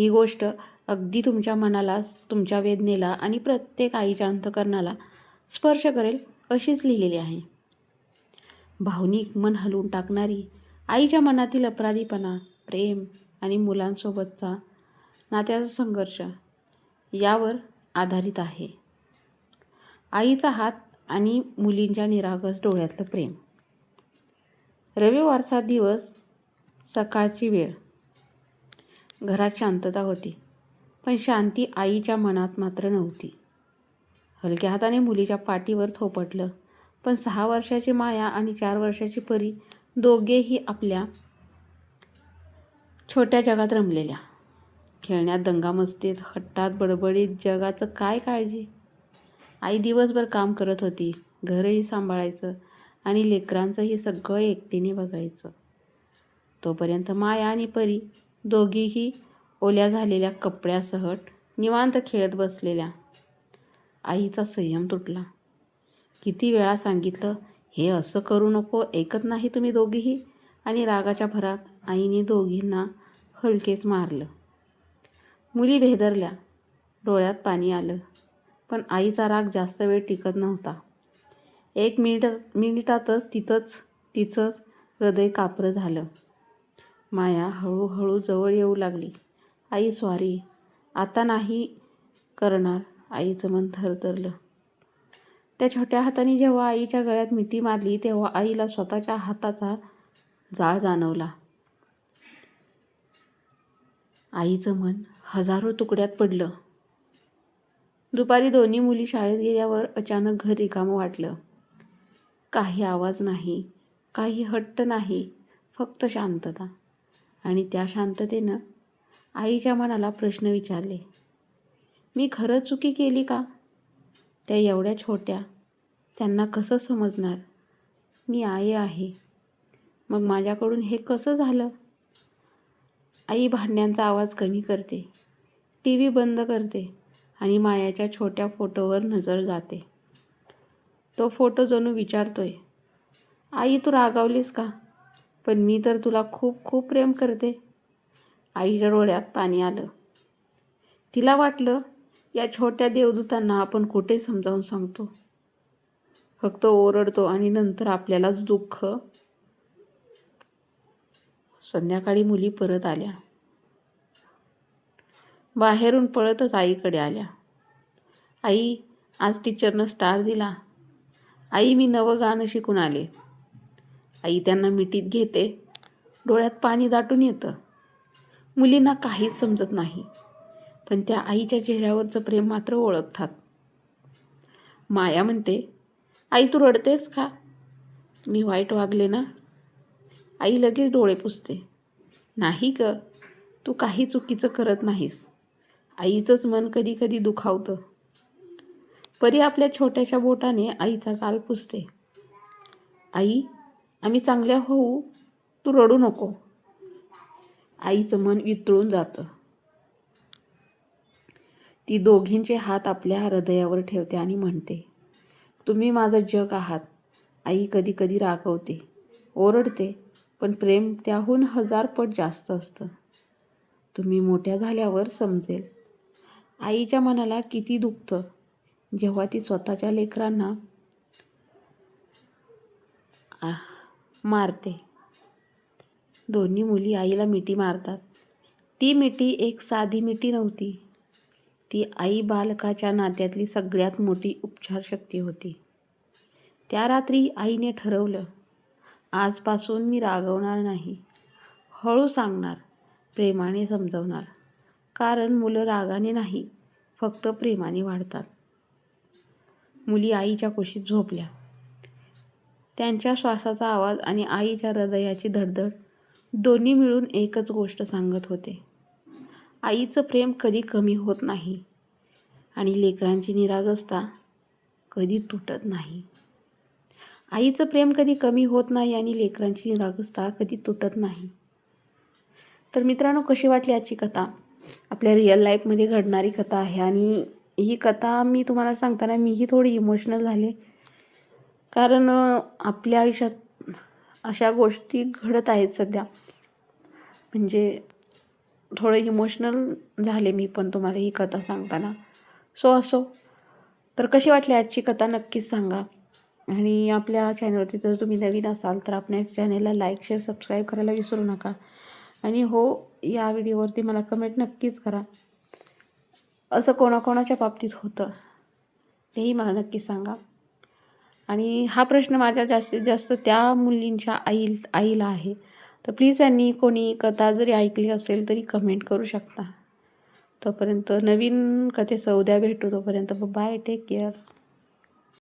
ही गोष्ट अगदी तुमच्या मनाला तुमच्या वेदनेला आणि प्रत्येक आईच्या अंतकरणाला स्पर्श करेल अशीच लिहिलेली आहे. भावनिक मन हलवून टाकणारी आईच्या मनातील अपराधीपणा प्रेम आणि मुलांसोबतचा नात्याचा संघर्ष यावर आधारित आहे. आईचा हात आणि मुलींच्या निरागस डोळ्यातलं प्रेम. रविवारचा दिवस सकाळची वेळ. घरात शांतता होती. पण शांती आईच्या मनात मात्र नव्हती. हलक्या हाताने मुलीच्या पाठीवर थोपटलं. पण सहा वर्षाची माया आणि चार वर्षाची परी दोघेही आपल्या छोट्या जगात रमलेल्या. खेळण्यात दंगामस्तीत हट्टात बडबडीत जगाचं काय काळजी? आई दिवसभर काम करत होती. घरही सांभाळायचं आणि लेकरांचंही सगळं एकटीने बघायचं. तोपर्यंत माया आणि परी दोघीही ओल्या झालेल्या कपड्यासह निवांत खेळत बसलेल्या. आईचा संयम तुटला. किती वेळा सांगितलं हे असं करू नको ऐकत नाही तुम्ही दोघीही? आणि रागाच्या भरात आईने दोघींना हलकेच मारलं. मुली भेदरल्या. डोळ्यात पाणी आलं. पण आईचा राग जास्त वेळ टिकत नव्हता. एक मिनिट मिनिटातच तिथंच तिचंच हृदय कापरं झालं. माया हळूहळू जवळ येऊ लागली. आई सॉरी आता नाही करणार आईचं मन थरथरलं. त्या छोट्या हाताने जेव्हा आईच्या गळ्यात मिठी मारली तेव्हा आईला स्वतःच्या हाताचा जाळ जाणवला. आईचं मन हजारो तुकड्यात पडलं. दुपारी दोन्ही मुली शाळेत गेल्यावर अचानक घर रिकामं वाटलं. काही आवाज नाही काही हट्ट नाही फक्त शांतता. आणि त्या शांततेनं आईच्या मनाला प्रश्न विचारले मी खरंच चुकी केली का? त्या एवढ्या छोट्या त्यांना कसं समजणार? मी आई आहे. मग माझ्याकडून हे कसं झालं? आई भांड्यांचा आवाज कमी करते टी व्ही बंद करते आणि मायाच्या छोट्या फोटोवर नजर जाते. तो फोटो जणू विचारतोय आई तू रागावलीस का? पण मी तर तुला खूप खूप प्रेम करते. आईच्या डोळ्यात पाणी आलं. तिला वाटलं या छोट्या देवदूतांना आपण कुठे समजावून सांगतो? फक्त ओरडतो आणि नंतर आपल्यालाच दुःख. संध्याकाळी मुली परत आल्या. बाहेरून पळतच आईकडे आल्या. आई आज टीचरनं स्टार दिला. आई मी नवं गाणं शिकून आले. आई त्यांना मिठीत घेते. डोळ्यात पाणी दाटून येतं. मुलींना काहीच समजत नाही. पण त्या आईच्या चेहऱ्यावरचं प्रेम मात्र ओळखतात. माया म्हणते आई तू रडतेस का? मी वाईट वागले ना? आई लगेच डोळे पुसते. नाही ग तू काही चुकीचं करत नाहीस. आईचंच मन कधी कधी दुखावतं. परी आपल्या छोट्याशा बोटाने आईचा काल पुसते. आई आम्ही चांगल्या होऊ तू रडू नको. आईचं मन वितळून जातं. ती दोघींचे हात आपल्या हृदयावर ठेवते आणि म्हणते तुम्ही माझं जग आहात. आई कधी कधी रागवते. ओरडते पण प्रेम त्याहून हजार पट जास्त असतं. तुम्ही मोठ्या झाल्यावर समजेल. आईच्या मनाला किती दुखतं. जेव्हा ती स्वतःच्या लेकरांना मारते. दोन्ही मुली आईला मिठी मारतात. ती मिठी एक साधी मिठी नव्हती. ती आई बालकाच्या नात्यातली सगळ्यात मोठी उपचारशक्ती होती. त्या रात्री आईने ठरवलं आजपासून मी रागवणार नाही. हळू सांगणार प्रेमाने समजवणार. कारण मुलं रागाने नाही फक्त प्रेमाने वाढतात. मुली आईच्या कुशीत झोपल्या. त्यांच्या श्वासाचा आवाज आणि आईच्या हृदयाची धडधड दोन्ही मिळून एकच गोष्ट सांगत होते. आईचं प्रेम कधी कमी होत नाही आणि लेकरांची निरागसता कधी तुटत नाही. आईचं प्रेम कधी कमी होत नाही आणि लेकरांची निरागसता कधी तुटत नाही. तर मित्रांनो कशी वाटली आजची कथा? आपल्या रिअल लाईफमध्ये घडणारी कथा आहे आणि ही कथा मी तुम्हाला सांगताना मीही थोडी इमोशनल झाले. कारण आपल्या आयुष्यात अशा गोष्टी घडत आहेत सध्या. म्हणजे थोडं इमोशनल झाले मी पण तुम्हाला ही कथा सांगताना. सो असो. तर कशी वाटली आजची कथा नक्कीच सांगा. आणि आपल्या चॅनलवरती जर तुम्ही नवीन असाल तर आपल्या चॅनलला लाईक शेअर सबस्क्राईब करायला विसरू नका. आणि हो या व्हिडिओवरती मला कमेंट नक्कीच करा. असं कोणाकोणाच्या बाबतीत होतं तेही मला नक्की सांगा. आणि हा प्रश्न माझ्या जास्तीत जास्त त्या मुलींच्या आई आईला आहे. तर प्लीज यांनी कोणी कथा जरी ऐकली असेल तरी कमेंट करू शकता. तोपर्यंत नवीन कथेचं उद्या भेटू. तोपर्यंत बाय टेक केअर